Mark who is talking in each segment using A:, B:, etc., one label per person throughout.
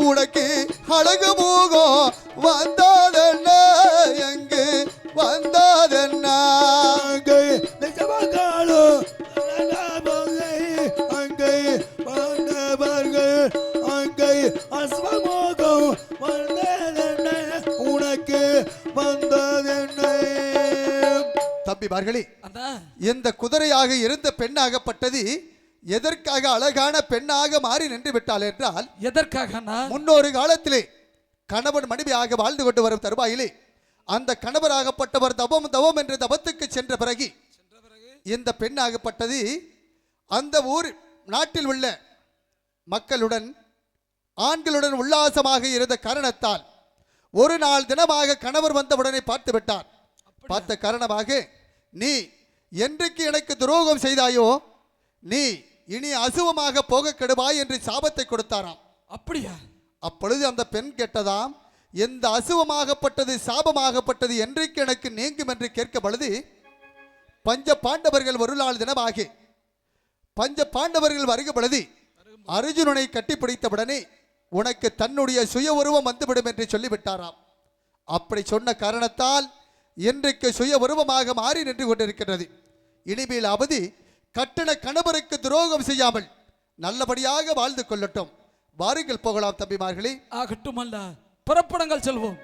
A: உனக்கு அழகு மூகம் வந்தாதென்ன? எங்கு வந்தாதென்ன?
B: அங்கே நிஜமக்காலோ அங்கே வந்தவர்கள் அங்கே அஸ்வமோகம் வந்ததென்ன? உனக்கு வந்ததென்ன?
A: தம்பி மார்களி
C: அண்ணா
A: இந்த குதிரையாக இருந்த பெண்ணாகப்பட்டது எதற்காக அழகான பெண்ணாக மாறி நின்று விட்டாள் என்றால்
C: எதற்காக
A: முன்னொரு காலத்திலே கணவன் மனைவியாக வாழ்ந்து கொண்டு வரும் தருவாயிலே அந்த கணவராகப்பட்டவர் தவம் தவம் என்று தவத்துக்கு சென்ற பிறகு இந்த பெண்ணாகப்பட்டது அந்த ஊர் நாட்டில் உள்ள மக்களுடன் ஆண்களுடன் உல்லாசமாக இருந்த காரணத்தால் ஒரு நாள் தினமாக கணவர் வந்தவுடனே பார்த்து விட்டார். பார்த்த காரணமாக நீ என்றைக்கு எனக்கு துரோகம் செய்தாயோ நீ இனி அசுவமாக போக கெடுவாய் என்று சாபத்தை கொடுத்தாராம்.
C: அப்படியா?
A: அப்பொழுது அந்த பெண் கேட்டதாம் எந்த அசுவமாகப்பட்டது சாபமாகப்பட்டது என்றைக்கு எனக்கு நீங்கும் என்று கேட்க பொழுது பஞ்ச பாண்டவர்கள் ஒரு நாள் தினமாக பஞ்ச பாண்டவர்கள் வருக பொழுது அர்ஜுனனை கட்டிப்பிடித்தவுடனே உனக்கு தன்னுடைய சுய உருவம் வந்துவிடும் என்று சொல்லிவிட்டாராம். அப்படி சொன்ன காரணத்தால் இன்றைக்கு சுய உருவமாக மாறி நின்று கொண்டிருக்கிறது இனிமேல் அவதி கட்டண கணவருக்கு துரோகம் செய்யாமல் நல்லபடியாக வாழ்ந்து கொள்ளட்டும். வாருங்கள் போகலாம் தம்பிமார்களே.
C: ஆகட்டும் அல்ல புறப்படங்கள் செல்வோம்.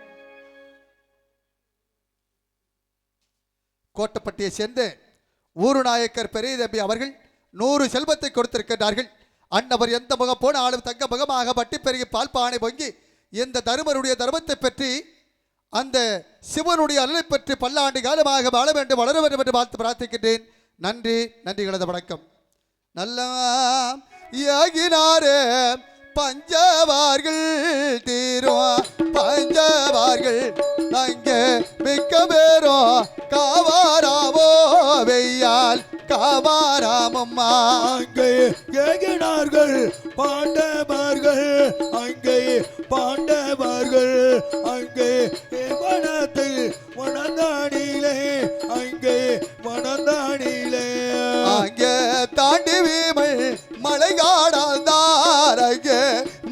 A: கோட்டப்பட்டியை சேர்ந்த ஊருநாயக்கர் பெரிய தம்பி அவர்கள் நூறு செல்வத்தை கொடுத்திருக்கின்றார்கள். அன்னவர் எந்த முகம் போனாலும் தங்க முகமாக பட்டி பெருகி பால் பானை பொங்கி இந்த தருமருடைய தர்மத்தை பற்றி அந்த சிவனுடைய அருளை பற்றி பல்லாண்டு காலமாக வாழ வேண்டும் வளர வேண்டும் என்று வாழ்த்து பிரார்த்திக்கின்றேன். நன்றி நன்றி கலந்த வணக்கம். நல்லவாகினாரே பஞ்சவார்கள் தீரும் பஞ்சவார்கள் அங்கே மிக்க பேரும் காவாராவோ வெய்யால் காவாராமம்மா
B: அங்கே ஏகினார்கள் பாண்டவர்கள் அங்கே பாண்டவர்கள் அங்கே வனத்தில் வனந்தானிலே அங்கே அங்கே வனந்தானிலே
A: அங்கே தாண்டி வீமல் மலை காடாந்தார் அங்கே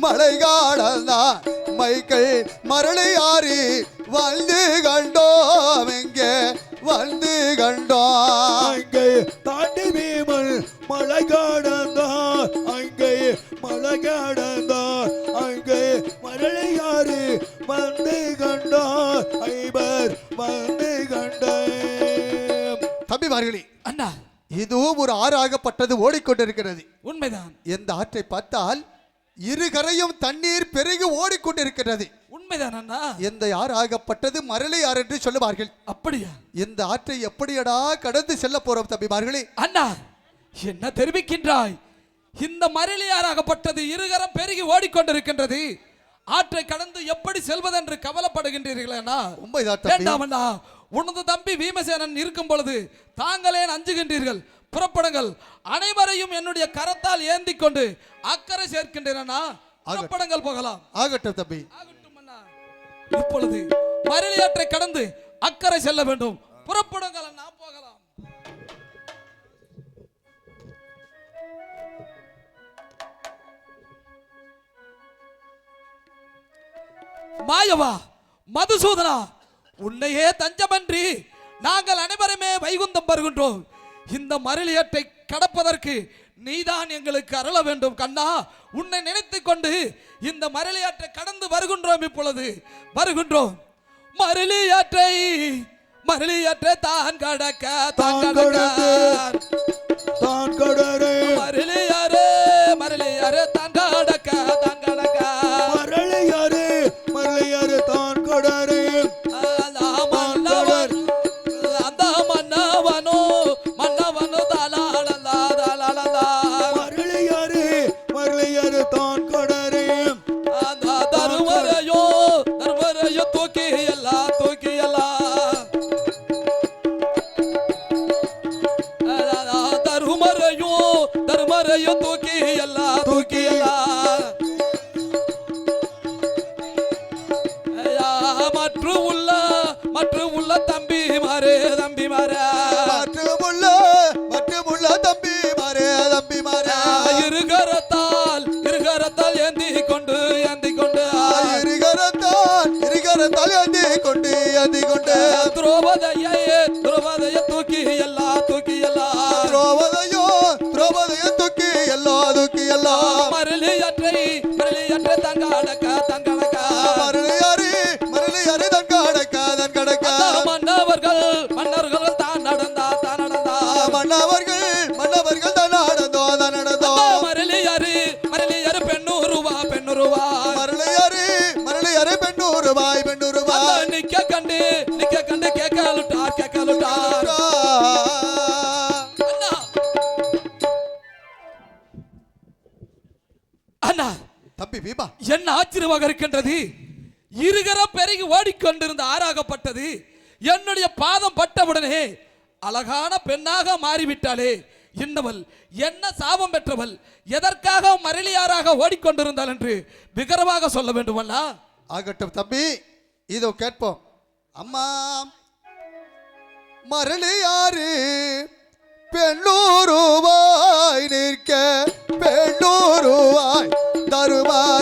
A: மலை காடாந்தார் மைக்கள் மரளியாரி வந்து கண்டோம். இங்கே வந்து கண்டோம். தம்பிமார்களே
C: அண்ணா
A: இதுவும் ஒரு ஆறாகப்பட்டது ஓடிக்கொண்டிருக்கிறது.
C: உண்மைதான்.
A: இந்த ஆற்றை பார்த்தால் இரு கரையும் தண்ணீர் பெருகி ஓடிக்கொண்டிருக்கிறது.
C: உண்மைதான் அண்ணா.
A: இந்த ஆறாகப்பட்டது மரளி ஆறு என்று சொல்லுவார்கள்.
C: அப்படியா?
A: இந்த ஆற்றை எப்படியடா கடந்து செல்ல போறோம் தம்பிமார்களே?
C: அண்ணா என்ன தெரிவிக்கின்றாய்? இந்த மரளியாராகப்பட்டது இருகரம் பெருகி ஓடிக்கொண்டிருக்கின்றது. ஆற்றை கடந்து எப்படி செல்வதென்று கவலைப்படுகின்றீர்கள் அண்ணா?
A: உண்மைதான்
C: வேண்டாம் அண்ணா. உனது தம்பி பீமசேனன் இருக்கும் பொழுது தாங்களே அஞ்சுகின்றீர்கள். புறப்படுங்கள். அனைவரையும் என்னுடைய கரத்தால் ஏந்தி கொண்டு அக்கறை சேர்க்கின்றேன் புறப்படுங்கள் போகலாம்.
A: ஆகட்டும் தம்பி.
C: இப்பொழுது மரளியாற்றை கடந்து அக்கறை செல்ல வேண்டும். புறப்படுங்கள் அண்ணா போகலாம். மாயவா மதுசூதனா உன்னையே தஞ்சமன்றி நாங்கள் அனைவருமே வைகுந்தம் வருகின்றோம். இந்த மரளியற்றை கடப்பதற்கு நீதான் எங்களுக்கு அருள வேண்டும் கண்ணா. உன்னை நினைத்துக் கொண்டு இந்த மரளியாற்றை கடந்து வருகின்றோம் இப்பொழுது. வருகின்றோம். மரளியாற்றை மரளியாற்றை தான் கடக்க தான் கடக்க.
B: தான் கடரே
C: மரளியற்றை தங்காடக்க என்ன இருக்கின்றது. இருகரம் பெருகி ஓடிக்கொண்டிருந்த ஆறாகப்பட்டது. என்னுடைய பாதம் பட்டவுடனே அழகான பெண்ணாக மாறிவிட்டாளே. இன்னவள் என்ன சாபம் பெற்றவள்? எதற்காக மரளியாராக ஓடிக்கொண்டிருந்தாள் என்று விகரமாக சொல்ல வேண்டுமல்லா?
A: ஆகட்டும் தம்பி இதோ கேட்போம். அம்மா மரளியாறு பெண்ணூருவாய் நிற்க பெண்ணூருவாய் தருவார்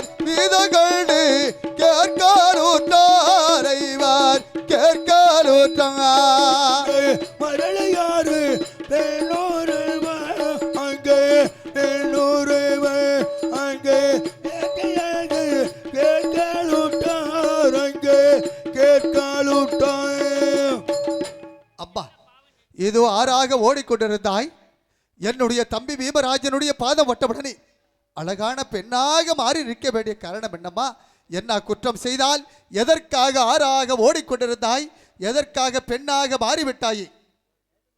A: இதோ ஆறாக ஓடிக்கொண்டிருந்தாய் என்னுடைய தம்பி பீமராஜனுடைய பாதம் வட்டவுடனே அழகான பெண்ணாக மாறி நிற்க வேண்டிய காரணம் என்னம்மா? என்ன குற்றம் செய்தால் எதற்காக ஆறாக ஓடிக்கொண்டிருந்தாய் எதற்காக பெண்ணாக மாறிவிட்டாயே?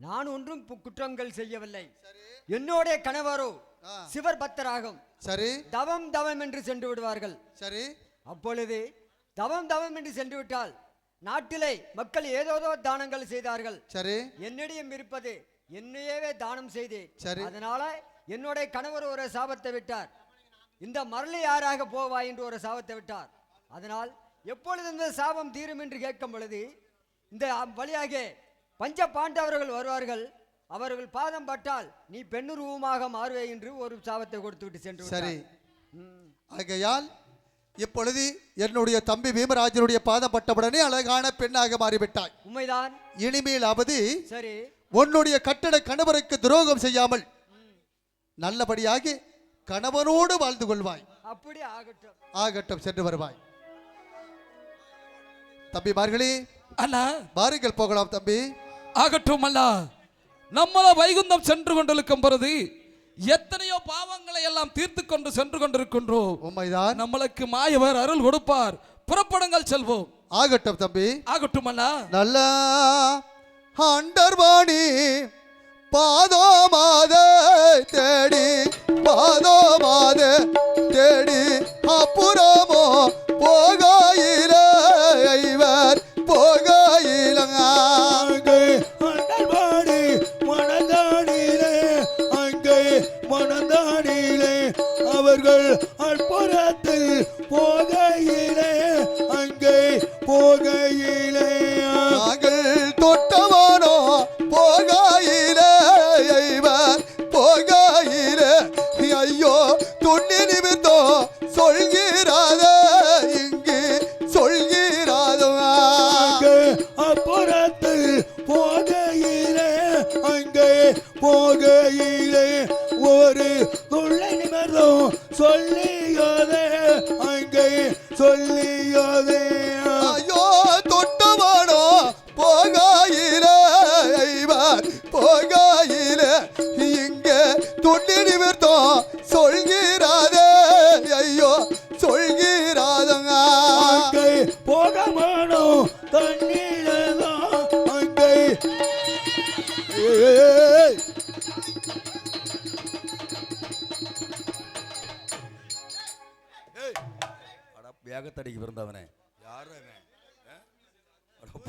D: நான் ஒன்றும் குற்றங்கள் செய்யவில்லை. என்னுடைய கணவரோ. சிவர் பக்தராகும்
A: சரி.
D: தவம் தவம் என்று சென்று விடுவார்கள்.
A: சரி.
D: அப்பொழுது தவம் தவம் என்று சென்று விட்டால் நாட்டிலே மக்கள் ஏதோதோ தானங்கள் செய்தார்கள்.
A: சரி.
D: என்னிடம் இருப்பது என்னையவே தானம் செய்தேன்
A: சரி.
D: அதனால என்னுடைய கணவர் ஒரு சாபத்தை விட்டார். இந்த மரளி யாராக போவாய் என்று ஒரு சாபத்தை விட்டார். அதனால் எப்பொழுது இந்த சாபம் தீரும் என்று கேட்கும் பொழுது இந்த வழியாக பஞ்ச பாண்டவர்கள் வருவார்கள். அவர்கள் பாதம் பட்டால் நீ பெண்ணுருவமாக மாறுவே என்று ஒரு சாபத்தை கொடுத்து விட்டு சென்று
A: சரி. ஆகையால் இப்பொழுது என்னுடைய தம்பி பீமராஜனுடைய பாதம் பட்டவுடனே அழகான பெண்ணாக மாறிவிட்டாய்.
D: உண்மைதான்.
A: இனிமேலாவது
D: சரி.
A: உன்னுடைய கட்டட கணவருக்கு துரோகம் செய்யாமல் நல்லபடியாக கணவனோடு வாழ்ந்து கொள்வாய்.
D: அப்படி ஆகட்டும்.
A: ஆகட்டும் சென்று வருவாய். தம்பிமார்களே
C: அண்ணா.
A: வாருங்கள் போகலாம் தம்பி.
C: ஆகட்டும் அல்ல நம்மள வைகுந்தம் சென்று கொண்டிருக்கும் பொழுது எத்தனையோ பாவங்களை எல்லாம் தீர்த்து கொண்டு சென்று கொண்டிருக்கின்றோம்.
A: உண்மைதான்
C: நம்மளுக்கு மாயவர் அருள் கொடுப்பார். புறப்படுங்கள் செல்வோம்.
A: ஆகட்டும் தம்பி.
C: ஆகட்டும் அண்ணா.
A: நல்ல அண்டர்வாணி பாதோமாத தேடி பாதோமாத தேடி அப்புறமோ போகாயில ஐவர் போகாயிலங்க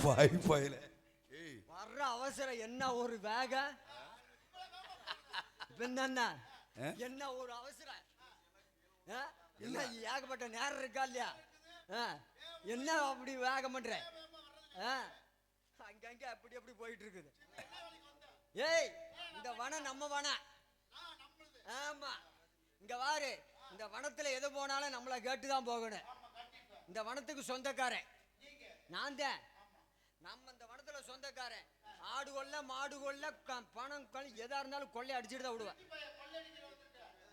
E: பாய் பாயில. ஏய்.
D: வர்ற அவசரம் என்ன ஒரு வேகம் பின்ன
E: ஆ?
D: என்ன ஒரு அவசரம்? ஆ? என்ன ஏகப்பட்ட நேரம் இருக்கா இல்லையா? ஆ? என்ன அப்படி வேகம் பண்ற? ஆ? அங்கங்க அப்படி அப்படி போயிட்டு இருக்குது. ஏய் இந்த வனம் நம்ம வனம் ஆமா. இங்க வாரு. இந்த வனத்துல எது போனாலும் நம்மளை கேட்டு தான் போகணும். இந்த வனத்துக்கு சொந்தக்காரன். நான் தான். நம்ம இந்த வனத்துல சொந்தக்காரன். ஆடு கொள்ள மாடு கொள்ள க- பணம் எதா இருந்தாலும் கொள்ளை அடிச்சுட்டு தான் விடுவேன்.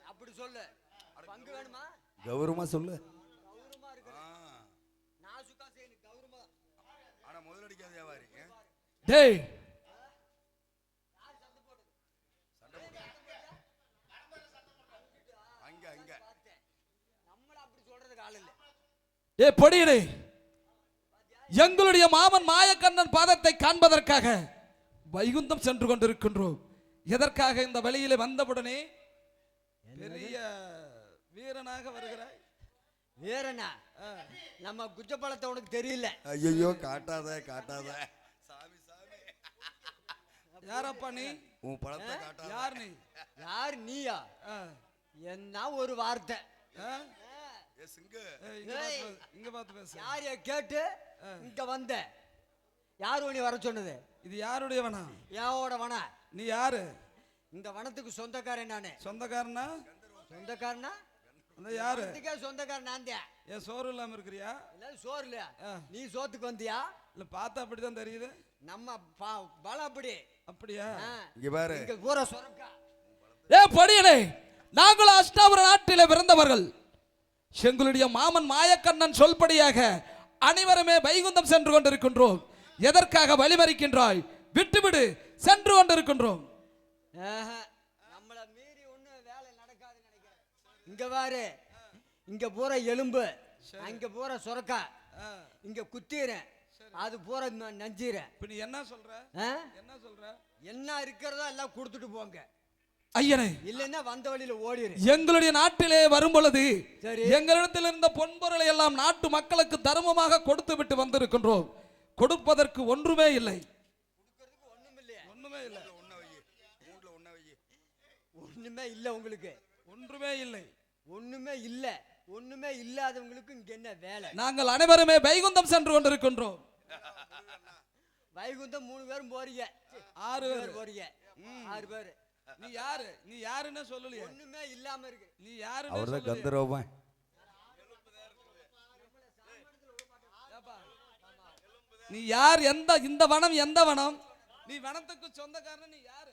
D: அப்படி சொல்லு. பங்கு வேணுமா?
F: கௌரவமா சொல்லு.
D: கௌரவமா இருக்கு நான் சுக்கா செய்யணும். கௌரவமா.
F: ஆனா முதலடிக்காத வியாபாரி. ஆ?
C: டேய்.
F: அங்க அங்க.
D: நம்மள அப்படி சொல்றதுக்கு ஆள் இல்லை.
C: ஏ பொடியடே. எங்களுடைய மாமன் மாயக்கண்ணன் பாதத்தை காண்பதற்காக வைகுந்தம் சென்று கொண்டிருக்கின்றோம். எதற்காக இந்த வழியிலே வந்தவுடனே? பெரிய வீரனாக வருகிறாய்.
D: வேறண்ணா நம்ம குஜப்பழத்தை உனக்கு தெரியல.
F: ஐயோ காட்டாத காட்டாத. சாமி சாமி.
C: யாரப்பா நீ?
F: உன் பழத்தை காட்டாத.
C: யார் நீ?
D: யார் நீயா?
C: ஆ,
D: என்ன ஒரு வார்த்தை.
C: இங்க பார்த்து பேசு, இங்க பார்த்து பேசு.
D: யாரைய கேட்டு? இங்க வந்த. யார் உன்னை வர சொன்னது?
C: இது யாருடைய வனம்
D: ஏவோட வன.
C: நீ யாரு?
D: இந்த வனத்துக்கு சொந்தக்காரன் நானு.
C: சொந்தக்காரனா?
D: சொந்தக்காரனா?
C: அந்த யாரு?
D: சொந்தக்காரன் நான் தான்.
C: ஏன் சோறு இல்லாம இருக்கிறியா?
D: இல்ல சோறு இல்லையா?
C: ஆ.
D: நீ சோத்துக்கு வந்தியா?
C: இல்ல பார்த்தா அப்படிதான் தெரியுது.
D: நம்ம ப- பலம் அப்படி.
C: அப்படியா?
D: ஆ.
F: இங்க பாரு.
D: இங்க பூரா சொரக்கா.
C: ஏ படியனே நாங்கள் அஷ்டாபுர நாட்டிலே பிறந்தவர்கள். எங்களுடைய மாமன் மாயக்கண்ணன் சொல்படியாக அனைவருமே வைகுந்தம் சென்று கொண்டிருக்கின்றோம். எதற்காக வழிமறிக்கின்றாய்? விட்டுவிடு சென்று கொண்டிருக்கின்றோம்.
D: நம்மள மீறி ஒண்ணு வேலை நடக்காதுன்னு நினைக்கிறேன். இங்க பாரு இங்க பூரா எலும்பு அங்க பூரா சுரக்கா இங்க குத்தீரன் அது பூரா நஞ்சீரன்.
C: இப்ப நீ என்ன சொல்ற? என்ன சொல்ற?
D: என்ன இருக்கிறதோ எல்லாம் கொடுத்துட்டு போங்க.
C: ஐயனே
D: இல்லைன்னா வந்த வழியில ஓடிரு.
C: எங்களுடைய நாட்டிலே வரும் பொழுது. எங்களிடத்தில் இருந்த பொன்பொருளை எல்லாம் நாட்டு மக்களுக்கு தர்மமாக கொடுத்து விட்டு வந்திருக்கின்றோம். கொடுப்பதற்கு ஒன்றுமே இல்லை. ஒண்ணுமே இல்லை.
D: ஒண்ணுமே இல்ல உங்களுக்கு.
C: ஒன்றுமே இல்லை.
D: ஒண்ணுமே இல்ல. ஒண்ணுமே இல்லாதவங்களுக்கு இங்க என்ன வேலை?
C: நாங்கள் அனைவருமே வைகுந்தம் சென்று கொண்டிருக்கின்றோம்.
D: வைகுந்தம் மூணு பேரும் போறீங்க.
C: ஆறு
D: பேர் போறீங்க. ஆறு பேர்.
C: நீ யாரு? நீ யாருன்னு சொல்லலையே.
D: ஒண்ணுமே இல்லாம இருக்கு.
C: நீ யாருன்னு
F: அவர்தான்
C: ஏப்பா, நீ யார்? எந்த இந்த வனம் எந்த வனம்? நீ வனத்துக்கு சொந்தக்காரன் நீ யாரு?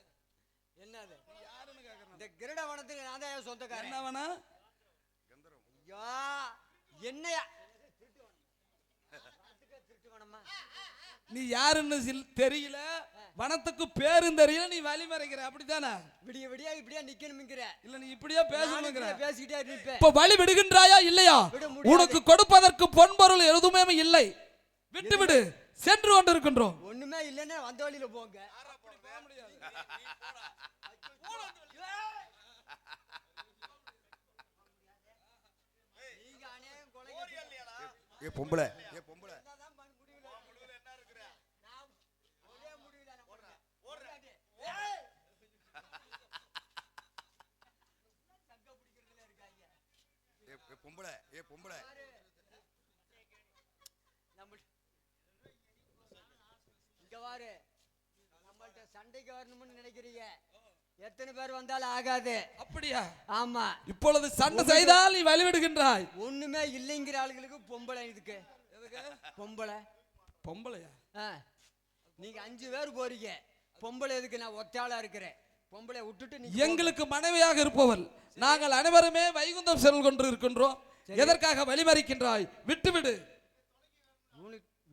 D: என்னது?
C: யாருன்னு கேக்குறேன்.
D: இந்த கிரட வனத்துக்கு நான் தான் சொந்தக்காரன்?
C: என்ன வனம்?
D: ஐயா என்னையா?
C: நீ யாருன்னு தெரியல. வனத்துக்கு பேரும் தெரியல நீ வழி மறைக்கிற அப்படித்தானே?
D: விடிய விடிய இப்படியே நிக்கணும்ங்கிற.
C: இல்ல நீ இப்படியே பேசணுங்கிற.
D: பேசிக்கிட்டே இருப்பேன்.
C: இப்ப வழி விடுகின்றாயா இல்லையா. உனக்கு கொடுப்பதற்கு பொன்பொருள் எதுவுமே இல்லை. விட்டு விடு சென்று கொண்டிருக்கின்றோம்.
D: ஒண்ணுமே இல்லைன்னா வந்த வழியில போங்க.
F: பொம்பளை ஏ பொம்பளை
D: தான் பண்ண முடியல. நான் ஒரே முடிவுல நான் போடுறேன். ஏய்! சங்க பிடிக்கிறதுல இருக்காங்க.
F: ஏ ஏ பொம்பளை ஏ பொம்பளை
D: நம்ம- இங்க பாரு. நம்மள்ட்ட சண்டைக்கு வரணும்னு நினைக்கிறீங்க. எத்தனை பேர் வந்தாலும் ஆகாது.
C: அப்படியா?
D: ஆமா.
C: இப்பொழுது சண்டை செய்தால் நீ வழி விடுகின்றாய்
D: ஒண்ணுமே இல்லைங்கிற ஆளுங்களுக்கு பொம்பளை இதுக்கு பொம்பளை.
C: பொம்பளையா.
D: நீங்க அஞ்சு பேர் போறீங்க. பொம்பளை எதுக்கு? நான் ஒத்தாளா இருக்கிறேன். பொம்பளை விட்டுட்டு நீங்க
C: எங்களுக்கு மனைவியாக இருப்பவள். நாங்கள் அனைவருமே வைகுந்தம் செல் கொண்டு இருக்கின்றோம். எதற்காக வழிமறிக்கின்றாய்? விட்டுவிடு.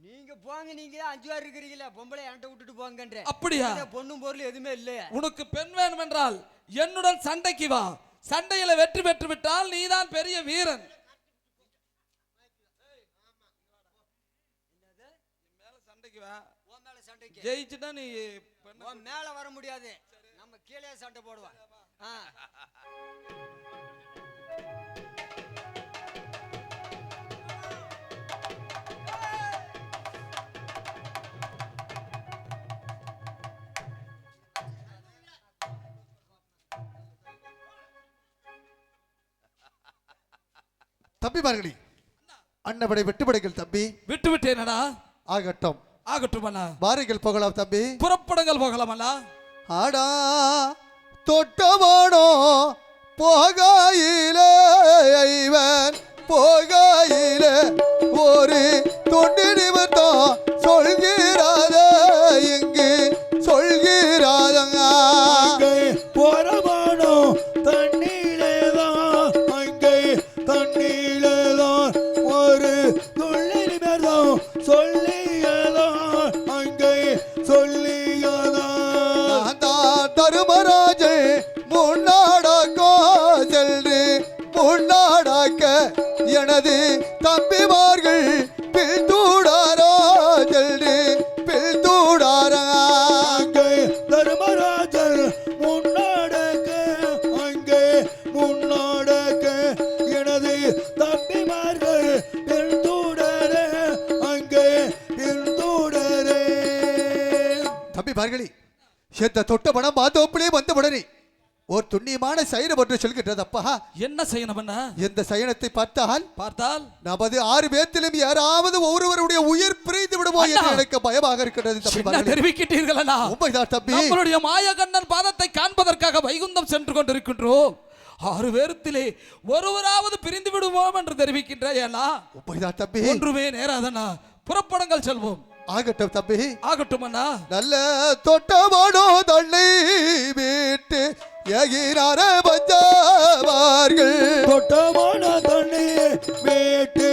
D: நீங்க போங்க நீங்க அஞ்சு பேர் இருக்கிறீங்களா பொம்பளை என்கிட்ட விட்டுட்டு போங்கன்ற.
C: அப்படியா?
D: பொண்ணும் பொருள் எதுவுமே இல்லையா.
C: உனக்கு பெண் வேணும் என்றால் என்னுடன் சண்டைக்கு வா. சண்டையில வெற்றி பெற்று விட்டால் நீதான் பெரிய வீரன். மேல சண்டைக்கு வா.
D: உன் மேல சண்டைக்கு?
C: ஜெயிச்சுட்டா நீ
D: உன் மேல வர முடியாது. நம்ம கீழே சண்டை போடுவோம். ஆ.
A: தம்பிமார்களே அன்னபடை வெட்டுப்படைகள் தம்பி.
C: விட்டு விட்டேனடா
A: ஆகட்டும்.
C: ஆகட்டும் அண்ணா
A: வாருங்கள் போகலாம் தம்பி.
C: புறப்படுங்கள் போகலாம் அண்ணா
A: ஆடா தொட்டவானோ போகாயிலே இவன் போகாயிலே ஒரு தொண்டு நிமித்தம் சொல்கிறார். பார்களி எந்த தொட்ட பணம் மாதோப்பிலே வந்தவுடனே ஓர் துண்ணியமான சயனம் ஒன்று சொல்கின்றது அப்பா.
F: என்ன செய்யணும் என்ன?
A: இந்த சயனத்தை பார்த்தால்
F: பார்த்தால்?
A: நமது ஆறு பேத்திலும் யாராவது ஒருவருடைய உயிர் பிரிந்து விடுமோ என்று. எனக்கு பயமாக பார்களி.
F: தெரிவிக்கிட்டீர்கள்
A: உண்மைதான் தம்பி.
F: நம்மளுடைய மாயகண்ணன் பாதத்தை காண்பதற்காக வைகுந்தம் சென்று கொண்டிருக்கின்றோம். ஆறு பேரத்திலே ஒருவராவது பிரிந்து விடுவோம் என்று தெரிவிக்கின்ற ஏனா
A: உண்மைதான் தம்பி.
F: ஒன்றுமே நேராதண்ணா! புறப்படுங்கள் செல்வோம்.
A: ஆகட்டும் தம்பி.
F: ஆகட்டும் அண்ணா
A: நல்ல தொட்டமானோ தள்ளி வீட்டு எகிரார பஞ்சாவார்கள்
B: தொட்டமான தண்ணீர் வேட்டு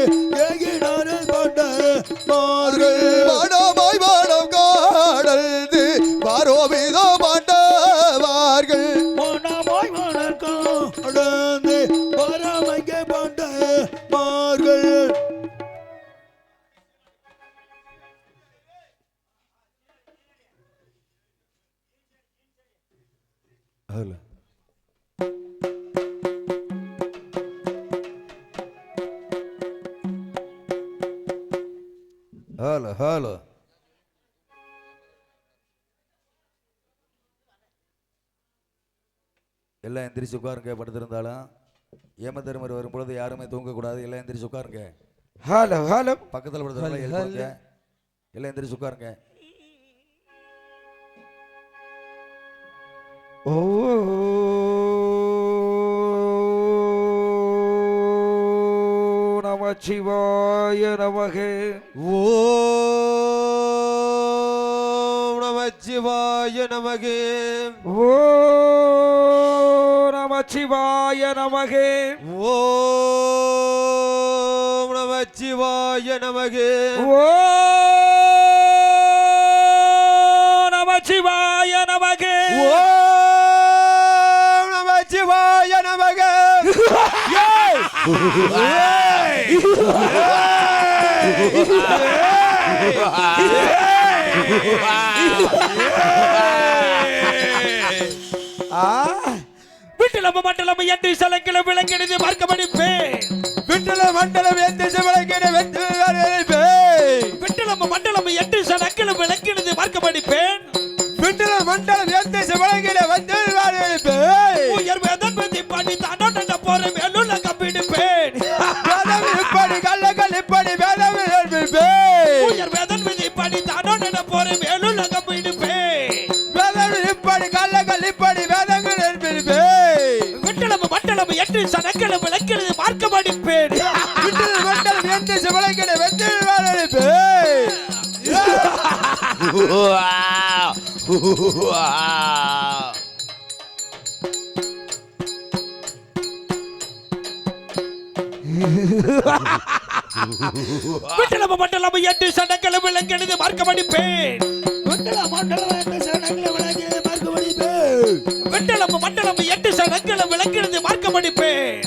E: எந்திரிச்சு உட்காருங்க படுத்திருந்தாலும் ஏம தருமர் வரும்பொழுது யாருமே தூங்கக்கூடாது. எல்லாம் எந்திரிச்சு உட்காருங்க.
C: Hello hello.
E: பக்கத்தில் படுத்துறவங்க எழுப்பாங்க. எல்லாம் எந்திரிச்சு உட்காருங்க.
C: ஓ. நமச்சிவாய நமகே.
G: ஓம் நமச்சிவாய நமகே.
C: ஓ நமச்சிவாய நமகே.
G: ஓம் நமச்சிவாய நமகே.
C: ஓ நமச்சிவாய நமகே.
G: ஓம் நமச்சிவாய நமகே.
C: விட்டலம்ப மண்டலம் என்று சலக்கில விளங்கிடுது பார்க்கமடிப்பேன்
G: விட்டல மண்டலம் எந்த சிவலங்கிட வெற்றி
C: விட்டலம்ப மண்டலம் என்று சலக்கில விளங்கிடுது பார்க்கமடிப்பேன்.
G: விட்டல மண்டலம் எந்த சிவலங்கிட வெற்றி
C: விட்டலம்ப மண்டலம் என்று சலக்கில விளங்கிடுது பார்க்கமடிப்பேன்
B: மண்டலம் மண்டலம் என்ற சரணங்களை விளங்கியது பார்க்கமடிப்பேன்
C: விட்டலம்ப மண்டலம் என்று சலக்கில விளங்கிடுது பார்க்கமடிப்பேன்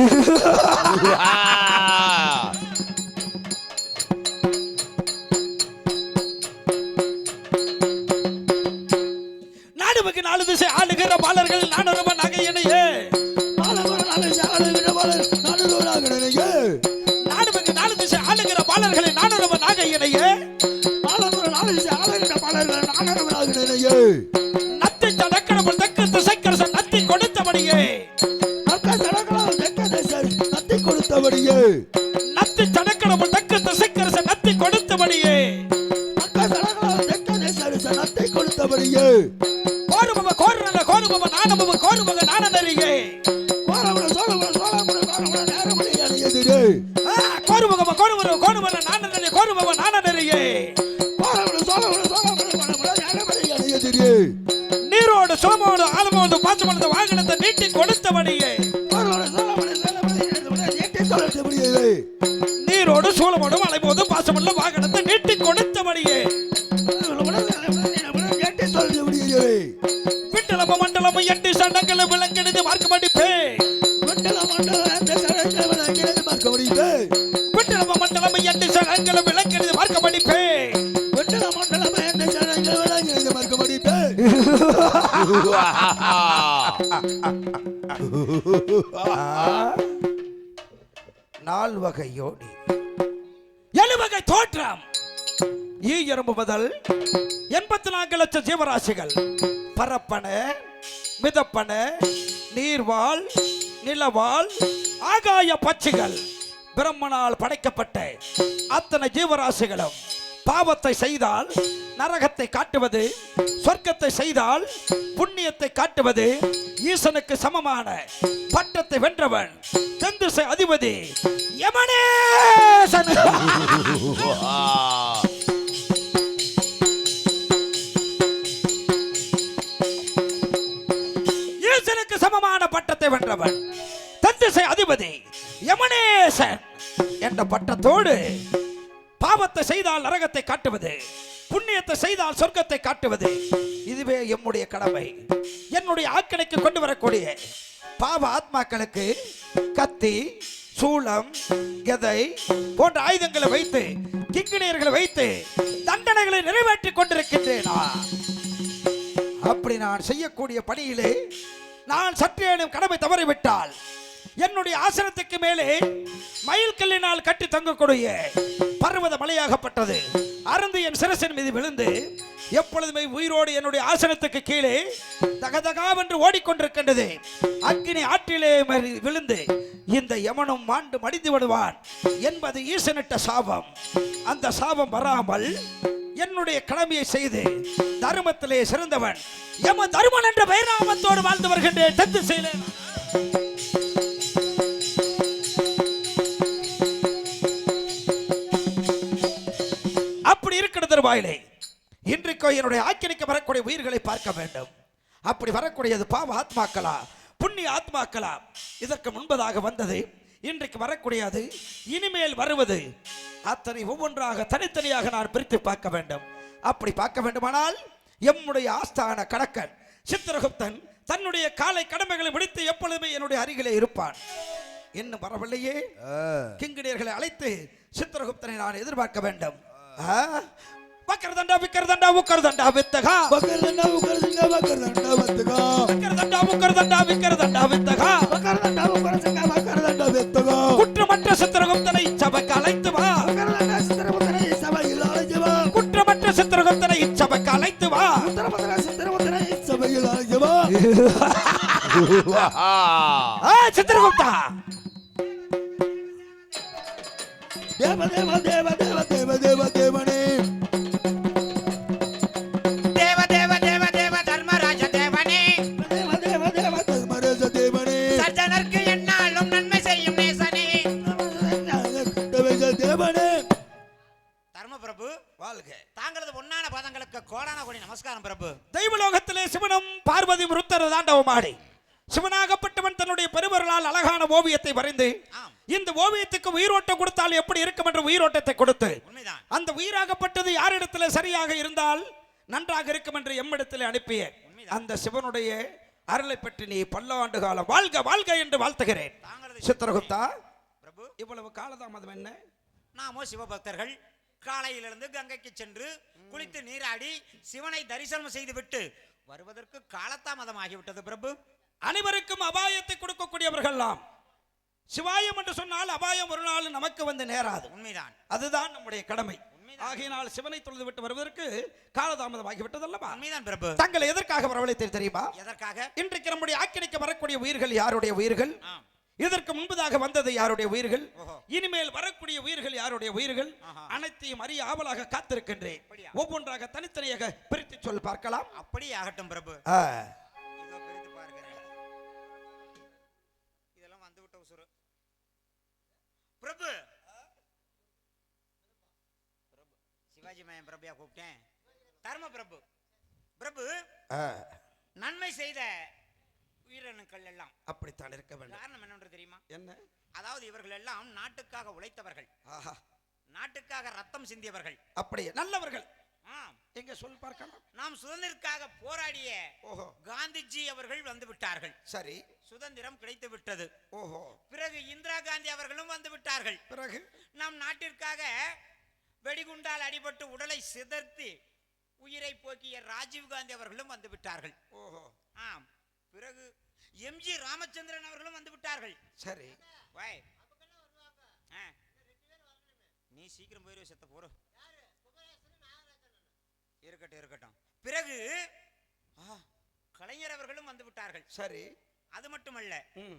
B: ハハハ
C: ハ! கோருவர நாணநரி கோருபவ நாணநரியே
B: கோலமுட சோழமுட சோழமுட கோலமுட நேரமணி அணியதிரே
C: நீரோடு சோமோடு ஆலமோடு பாசமோடு வாகனத்தை நீட்டி கொடுத்தபடியே. நீரோடு சூழமோடும் அலைபோது பாசமுள்ள வாகனத்தை நீட்டி கொடுத்தபடியே. மண்டலம் எட்டு சண்டங்களை விளக்கெடுத்து மார்க்கமடிப்பே நால் வகை யோனி. எழுவகை தோற்றம். ஈ எறும்பு முதல் எண்பத்தி நான்கு லட்சம் ஜீவராசிகள். பரப்பன மிதப்பன நீர்வாள் நிலவாள் ஆகாய பட்சிகள். பிரம்மனால் படைக்கப்பட்ட அத்தனை ஜீவராசிகளும் பாவத்தை செய்தால் நரகத்தை காட்டுவது சொர்க்கத்தை செய்தால் புண்ணியத்தை காட்டுவது ஈசனுக்கு சமமான பட்டத்தை வென்றவன் தென்திசை அதிபதி யமனேசன். ஈசனுக்கு சமமான பட்டத்தை வென்றவன் தென்திசை அதிபதி யமனேசன். என்ற பட்டத்தோடு பாவத்தை செய்தால் நரகத்தை காட்டுவது புண்ணியத்தை செய்தால் சொர்க்கத்தை காட்டுவது. இதுவே எம்முடைய கடமை. என்னுடைய ஆக்கணைக்கு கொண்டு வரக்கூடிய பாவ ஆத்மாக்களுக்கு கத்தி சூளம் கதை போன்ற ஆயுதங்களை வைத்து கிங்கிணியர்களை வைத்து தண்டனைகளை நிறைவேற்றிக் கொண்டிருக்கின்றேனா? அப்படி நான் செய்யக்கூடிய பணியிலே நான் சற்றேனும் கடமை தவறிவிட்டால் என்னுடைய ஆசனத்துக்கு மேலே மயில் கல்லினால் கட்டி தங்கக்கூடிய பர்வத மலையாகப்பட்டது. அருந்து என் சிரசன் மீது விழுந்து எப்பொழுதுமே உயிரோடு என்னுடைய ஆசனத்துக்கு கீழே தகதகாவென்று ஓடிக்கொண்டிருக்கின்றது. அக்னி ஆற்றிலே மறி- விழுந்து இந்த யமனும் மாண்டு மடிந்து விடுவான் என்பது ஈசனிட்ட சாபம். அந்த சாபம் வராமல் என்னுடைய கடமையை செய்து தர்மத்திலே சிறந்தவன். யம தருமன் என்ற பெயராமத்தோடு வாழ்ந்து வருகின்றேன். தத்து செய்தேன் தருவாயிலே இன்றைக்கு என்னுடைய ஆக்கினிக்கு வரக்கூடிய உயிர்களை பார்க்க வேண்டும். அப்படி வரக்கூடியது பாவ ஆத்மாக்களா? புண்ணிய ஆத்மாக்களா? இதற்கு முன்பதாக வந்தது. இன்றைக்கு வரக்கூடியது இனிமேல் வருவது. அத்தனை ஒவ்வொன்றாக தனித்தனியாக நான் பிரித்து பார்க்க வேண்டும். அப்படி பார்க்க வேண்டுமானால் எம்முடைய ஆஸ்தான கணக்கன் சித்திரகுப்தன் தன்னுடைய காலை கடமைகளை முடித்து எப்பொழுதுமே என்னுடைய அருகிலே இருப்பான். இன்னும் வரவில்லையே. கிங்கிணியர்களை அழைத்து சித்திரகுப்தனை நான் எதிர்பார்க்க வேண்டும்? வக்கரதண்டா விக்கரதண்டா உக்கரதண்டா வித்தகா.
B: பக்கர்தண்டா உக்கரசிங்க பக்கர்தண்டா வத்துகா.
C: விக்கரதண்டா உக்கரதண்டா விக்கரதண்டா வித்தகா.
B: பக்கர்தண்டா உக்கரசிங்க பக்கர்தண்டா வெத்துகா.
C: குற்றமற்ற சித்திரகுப்தனை சபைக்கு அழைத்து வா.
B: பக்கர்தண்டா சித்திரமுத்தனை சபையில் அழைஜவா
C: குற்றமற்ற சித்திரகுப்தனை சபைக்கு அழைத்து வா.
B: உத்தரமுத்தனை சித்திரமுத்தனை சபையில் அழைஜவா
C: ஆ, சித்திரகுப்தா.
B: தேவ தேவ தேவ தேவ தேவ.
C: அந்த சிவனுடைய அருளை பற்றி நீ பல்லாண்டு காலம் வாழ்க வாழ்க என்று வாழ்த்துகிறேன். சித்திரகுப்தா
H: பிரபு.
C: இவ்வளவு காலதாமதம் என்ன?
H: நாமோ சிவபக்தர்கள் காலையிலிருந்து கங்கைக்கு சென்று குளித்து நீராடி சிவனை தரிசனம் செய்துவிட்டு வருவதற்கு காலதாமதம் ஆகிவிட்டது பிரபு.
C: அனைவருக்கும் அபாயத்தை கொடுக்கக்கூடியவர்கள்லாம். சிவாயம் என்று சொன்னால் அபாயம் ஒரு நாள் நமக்கு வந்து நேராது.
H: உண்மைதான்.
C: அதுதான் நம்முடைய கடமை. ஆகையினால் சிவனை தொழுது விட்டு வருவதற்கு காலதாமதம் ஆகிவிட்டது அல்லவா
H: பிரபு.
C: தங்களை எதற்காக வரவழைத்தீர் தெரியுமா?
H: எதற்காக?
C: இன்றைக்கு நம்முடைய ஆக்கினைக்கு வரக்கூடிய உயிர்கள் யாருடைய உயிர்கள். இதற்கு முன்பதாக வந்தது யாருடைய உயிர்கள். இனிமேல் வரக்கூடிய உயிர்கள் யாருடைய உயிர்கள். அனைத்தையும் அறிய ஆவலாக காத்திருக்கின்றேன்? ஒவ்வொன்றாக தனித்தனியாக பிரித்து சொல் பார்க்கலாம்.
H: அப்படியே ஆகட்டும் பிரபு.
C: ஆ,
H: இதோ பிரித்து பார்க்கிறேன் இதெல்லாம் வந்து விட்ட உசுறு பிரபு பிரபு மயம் பிரபுயா கூப்பிட்டேன். தர்ம பிரபு. பிரபு நன்மை செய்த உயிரணுக்கள் எல்லாம்.
C: அப்படித்தான் இருக்க வேண்டும்.
H: காரணம் என்னவென்று தெரியுமா?
C: என்ன?
H: அதாவது இவர்கள் எல்லாம் நாட்டுக்காக உழைத்தவர்கள். நாட்டுக்காக ரத்தம் சிந்தியவர்கள்.
C: அப்படியே? நல்லவர்கள். எங்க சொல் பார்க்கலாம்
H: நாம் சுதந்திரத்துக்காக போராடிய
C: ஓஹோ.
H: காந்திஜி அவர்கள் வந்து விட்டார்கள்.
C: சரி.
H: சுதந்திரம் கிடைத்து விட்டது.
C: ஓஹோ.
H: பிறகு இந்திரா காந்தி அவர்களும் வந்து விட்டார்கள்.
C: பிறகு?
H: நம் நாட்டிற்காக வெடிகுண்டால் அடிபட்டு உடலை சிதர்த்தி உயிரை போக்கிய ராஜீவ் காந்தி அவர்களும் வந்து விட்டார்கள்.
C: ஓஹோ.
H: ஆம். பிறகு எம்ஜி ராமச்சந்திரன் அவர்களும் வந்து விட்டார்கள்.
C: சரி.
H: வாய். ஆ. நீ சீக்கிரம் போயிரு செத்த போற இருக்கட்டும் இருக்கட்டும். பிறகு கலைஞர் அவர்களும் வந்து விட்டார்கள்.
C: சரி.
H: அது மட்டுமல்ல
C: ம்.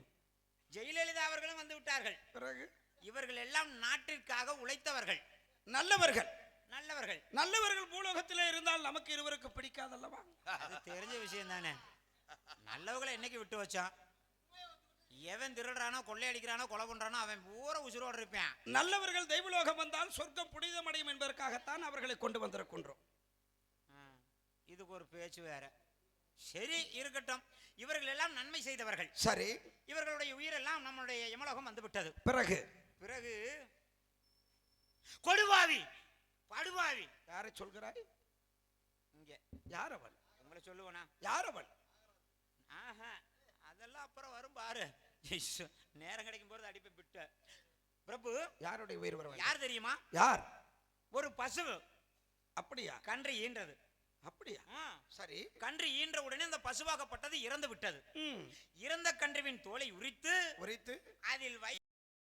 H: ஜெயலலிதா அவர்களும் வந்து விட்டார்கள்.
C: பிறகு?
H: இவர்கள் எல்லாம் நாட்டிற்காக உழைத்தவர்கள்.
C: நல்லவர்கள்.
H: நல்லவர்கள்.
C: நல்லவர்கள் பூலோகத்திலே இருந்தால் நமக்கு இருவருக்கு பிடிக்காதல்லவா?
H: அது தெரிஞ்ச விஷயம் தானே நல்லவங்களை என்னைக்கு விட்டு வச்சான் எவன் திருடுறானோ கொள்ளையடிக்கிறானோ கொலை பண்றானோ அவன் பூரா உசுரோடு இருப்பான்.
C: நல்லவர்கள் தெய்வலோகம் வந்தால் சொர்க்கம் புனிதமடையும் என்பதற்காகத்தான் அவர்களை கொண்டு வந்திருக்கின்றோம்.
H: இதுக்கு ஒரு பேச்சு வேற. சரி இருக்கட்டும். இவர்கள் எல்லாம் நன்மை செய்தவர்கள்.
C: சரி.
H: இவர்களுடைய உயிரெல்லாம் நம்முடைய யமலோகம் வந்து விட்டது
C: பிறகு?
H: பிறகு கொடுவாவி. படுவாவி.
C: யாரை சொல்கிறாய்?
H: இங்க.
C: யார் அவன்
H: உங்களை சொல்லுவனா
C: யார் அவன்
H: ஆஹா அதெல்லாம் அப்புறம் வரும் பாரு. நேரம் கிடைக்கும் போது அடிப்பை விட்ட. பிரபு
C: யாருடைய உயிர் வர வேண்டும்?
H: யார் தெரியுமா?
C: யார்?
H: ஒரு பசு.
C: அப்படியா?
H: கன்று ஈன்றது.
C: அப்படியா? சரி.
H: கன்று ஈன்ற உடனே அந்த பசுவாகப்பட்டது இறந்து விட்டது.
C: ம்.
H: இறந்த கன்றுவின் தோலை உரித்து
C: உரைத்து
H: அதில் வை